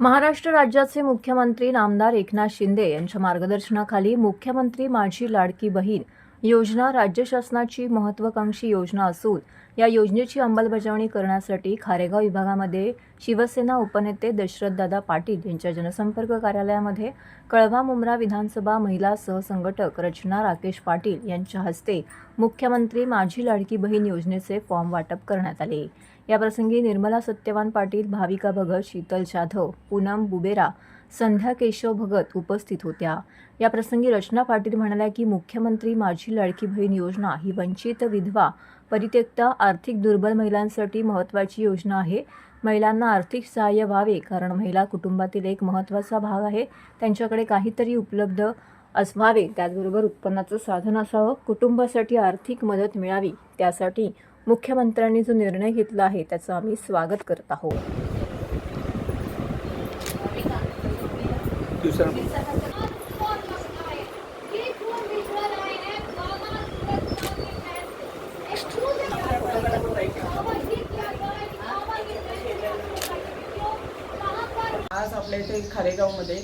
महाराष्ट्र राज्याचे मुख्यमंत्री नामदार एकनाथ शिंदे यांच्या मार्गदर्शनाखाली मुख्यमंत्री माझी लाडकी बहीण योजना राज्य शासनाची महत्त्वाकांक्षी योजना असून या योजनेची अंमलबजावणी करण्यासाठी खारेगाव विभागामध्ये शिवसेना उपनेते दशरथदादा पाटील यांच्या जनसंपर्क कार्यालयामध्ये कळवा मुंब्रा विधानसभा महिला सहसंघटक रचना राकेश पाटील यांच्या हस्ते मुख्यमंत्री माझी लाडकी बहीण योजनेचे फॉर्म वाटप करण्यात आले. याप्रसंगी निर्मला सत्यवान पाटील भाविका भगत शीतल जाधव पूनम बुबेरा संध्या केशव भगत उपस्थित होत्या. या प्रसंगी रचना पाटील म्हणाल्या की मुख्यमंत्री माझी लाडकी बहीण योजना ही वंचित विधवा परित्यक्त आर्थिक दुर्बल महिलांसाठी महत्त्वाची योजना आहे. महिलांना आर्थिक सहाय्य व्हावे कारण महिला कुटुंबातील एक महत्त्वाचा भाग आहे. त्यांच्याकडे काहीतरी उपलब्ध असवावे त्याचबरोबर उत्पन्नाचं साधन असावं कुटुंबासाठी आर्थिक मदत मिळावी त्यासाठी मुख्यमंत्र्यांनी जो निर्णय घेतला आहे त्याचं आम्ही स्वागत करत आहोत. दुसरा आज आपल्या इथे खारेगावमध्ये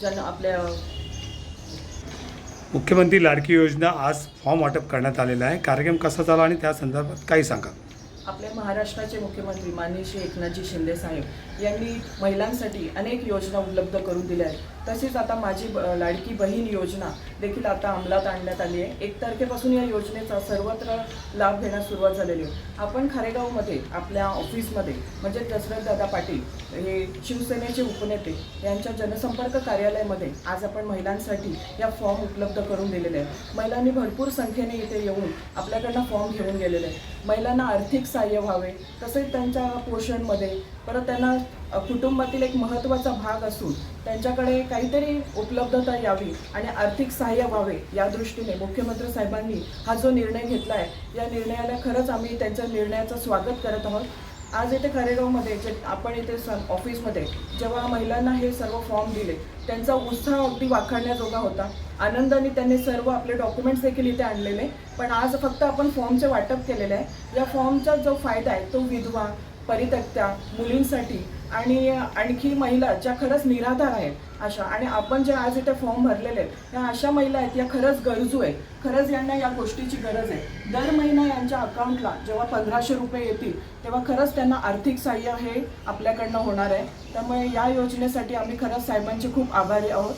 जन आपल्या मुख्यमंत्री लाडकी योजना आज फॉर्म वाटप करण्यात आलेला आहे. कार्यक्रम कसा झाला आणि त्या संदर्भात काही सांगा. आपल्या महाराष्ट्राचे मुख्यमंत्री माननीय श्री एकनाथजी शिंदे साहेब यांनी महिलांसाठी अनेक योजना उपलब्ध करून दिल्या आहेत. तसेच आता माझी ब- लाडकी बहीण योजना देखील आता अंमलात आणण्यात आली आहे. एक तारखेपासून या योजनेचा सर्वत्र लाभ घेण्यास सुरुवात झालेली आहे. आपण खारेगावमध्ये आपल्या ऑफिसमध्ये म्हणजे दशरथदादा पाटील हे शिवसेनेचे उपनेते यांच्या जनसंपर्क कार्यालयामध्ये आज आपण महिलांसाठी या फॉर्म उपलब्ध करून दिलेले आहेत. महिलांनी भरपूर संख्येने इथे येऊन आपल्याकडनं फॉर्म घेऊन गेलेले आहेत. महिलांना आर्थिक सहाय्य व्हावे. तसेच त्यांच्या पोषणमध्ये. परत त्यांना कुटुंबातील एक महत्त्वाचा भाग असून त्यांच्याकडे काहीतरी उपलब्धता यावी आणि आर्थिक सहाय्य व्हावे या दृष्टीने मुख्यमंत्री साहेबांनी हा जो निर्णय घेतला आहे या निर्णयाला खरंच आम्ही त्यांच्या निर्णयाचं स्वागत करत आहोत. आज इथे खरेगावमध्ये जे आपण इथे सन ऑफिसमध्ये जेव्हा महिलांना हे सर्व फॉर्म दिले त्यांचा उत्साह अगदी वाखाणण्याजोगा होता. आनंदाने त्यांनी सर्व आपले डॉक्युमेंट्स देखील इथे आणलेले. पण आज फक्त आपण फॉर्मचे वाटप केलेले आहे. या फॉर्मचा जो फायदा आहे तो विधवा परित्यक्त्या मुलींसाठी आणि आणखी महिला ज्या खरंच निराधार आहेत अशा. आणि आपण जे आज इथे फॉर्म भरलेले आहेत या अशा महिला आहेत या खरंच गरजू आहेत. खरंच यांना या गोष्टीची गरज आहे. दर महिना यांच्या अकाउंटला जेव्हा पंधराशे रुपये येतील तेव्हा खरंच त्यांना आर्थिक सहाय्य हे आपल्याकडनं होणार आहे. त्यामुळे या योजनेसाठी आम्ही खरंच साहेबांचे खूप आभारी आहोत.